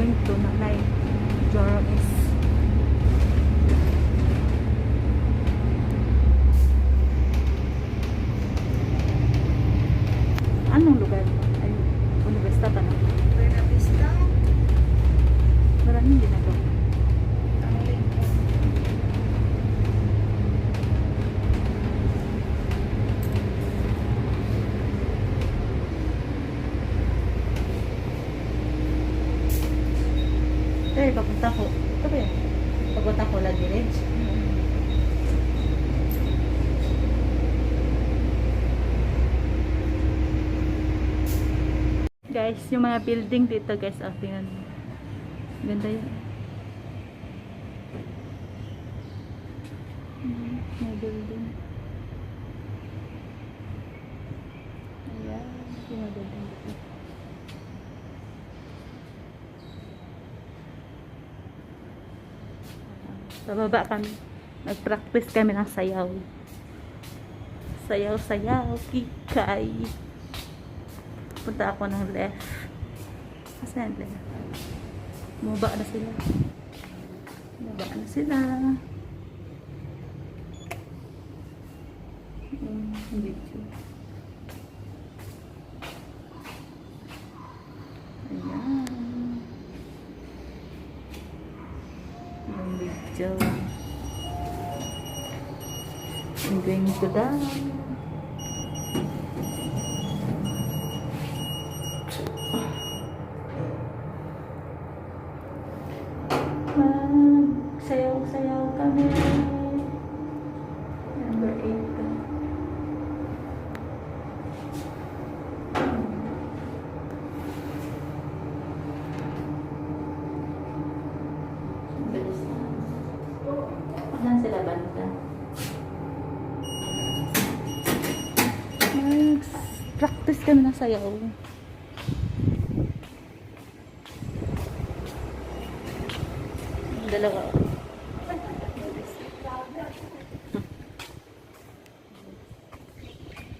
going to Naklay Joram is Tako. Ito ba yun? Pagod ako lagi rin. Guys, yung mga building dito guys, ah, tingnan mo. Ganda yun. Hmm, may building. Ayan, yung building dito. Sa baba kami. Nag-practice kami ng sayaw. Sayaw, sayaw, kikay. Punta ako ng left. Asan yung left? Bumaba na sila. Bumaba na sila. Hmm, video. Ayan. Video. I'm going to down. Practice kami na sayaw. Dalawa.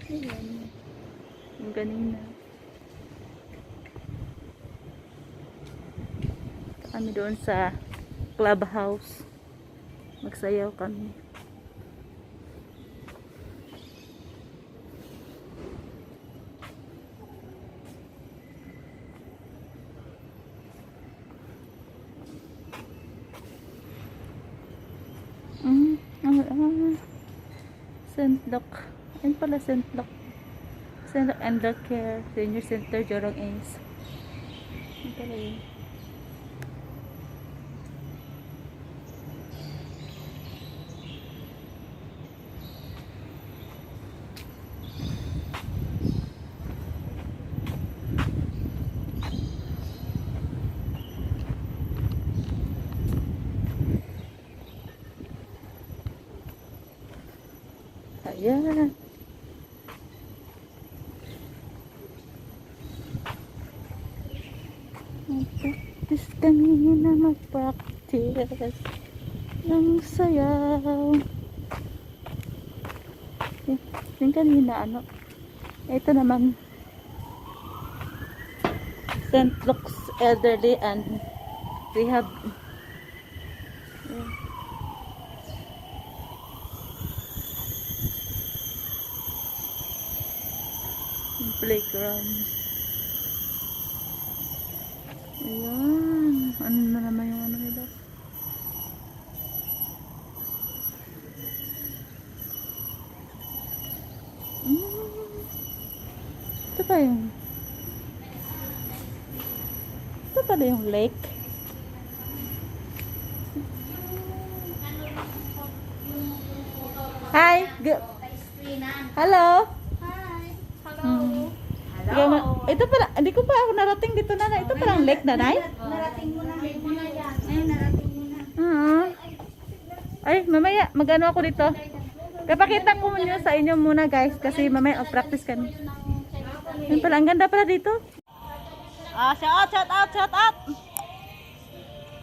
Ayan. Yung kanina. Kami doon sa clubhouse. Magsayaw kami. Mm, ah, ah. St. Luke. Ayun pala St. Luke. St. Luke Elder Care Senior Center, Jorong Ace. Ayun pala yun. Ayan. Mag-practice kami na mag-practice ng sayaw. Yung kanina, ano? Ito naman, St. Luke's Elderly and Rehab. Ayan. Playground. Ayan. Ano na naman yung ano nila? Mm. Ito pa yung Ito pala yung lake. Hi. Good. Hello. Na, ito pala, hindi ko pa ako narating dito na. Ito parang lake na, Nay? Narating mo na, yan. Narating mo na. Ah. Ay, mamaya, magano ako dito. Kapakita ko muna sa inyo muna, guys, kasi mamaya mag-practice kami. Yun pala, ang ganda pala dito. Ah, shout out, shout out, shout out.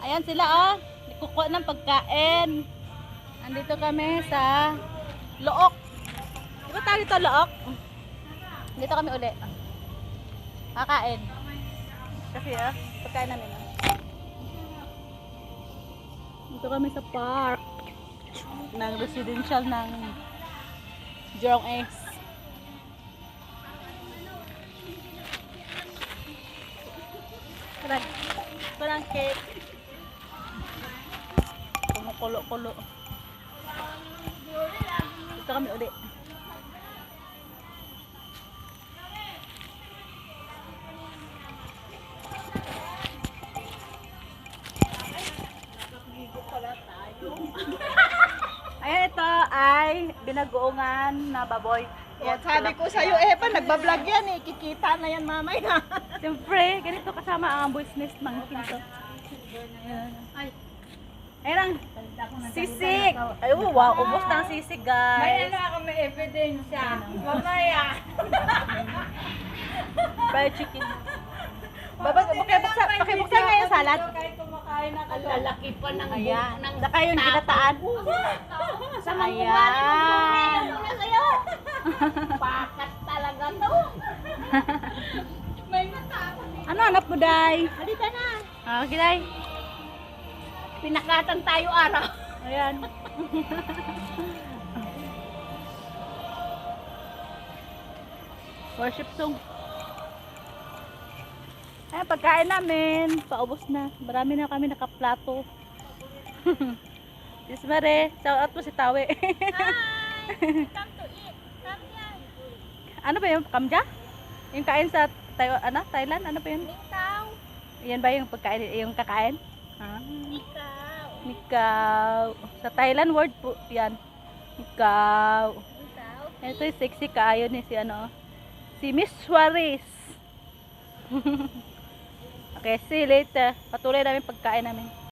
Ayan sila, oh. Kukuha ng pagkain. Andito kami sa Look. Di ba tayo dito, Look? Dito kami uli. Kakain. Kasi, ah, pagkain namin, ah. Dito kami sa park ng residential ng Jurong Ace. Parang, parang cake. Kumukulo-kulo. Dito kami uli. Ay binagoongan na baboy. Oh, sabi ko sa'yo, eh pa, nagbablog yan eh. Kikita na yan mamaya. Siyempre, ganito kasama ang business ng kinto. Ayan. Ayan ang sisig. Ay, oh, wow, ubos na ang sisig, guys. ako may ebidensya. Mamaya. Fried chicken. Baba, pakibuksan, pakibuksan nga yung salad. Kahit kumakain na ka Lalaki pa ng Ayan. Saka yun, ginataan. Sa mga Ayan. muna kayo. Pakat talaga to. May mata ako dito. Ano hanap mo, Day? Halika na. Ah, okay, Day. Pinakatan tayo araw. Ayan. Worship song. Ayan, pagkain namin. Paubos na. Marami na kami nakaplato. Sis Mare, shout out po si Tawe. Come to eat. Here. ano ba yung kamja? Yung kain sa Taiwan, ano, Thailand? Ano ba yun? Ikaw. Yan ba yung pagkain, yung kakain? Ah. Ikaw. Ikaw. Sa Thailand word po yan. Ikaw. Ikaw. Ito yung sexy kaayo ni si ano. Si Miss Suarez. okay, see you later. Patuloy namin pagkain namin.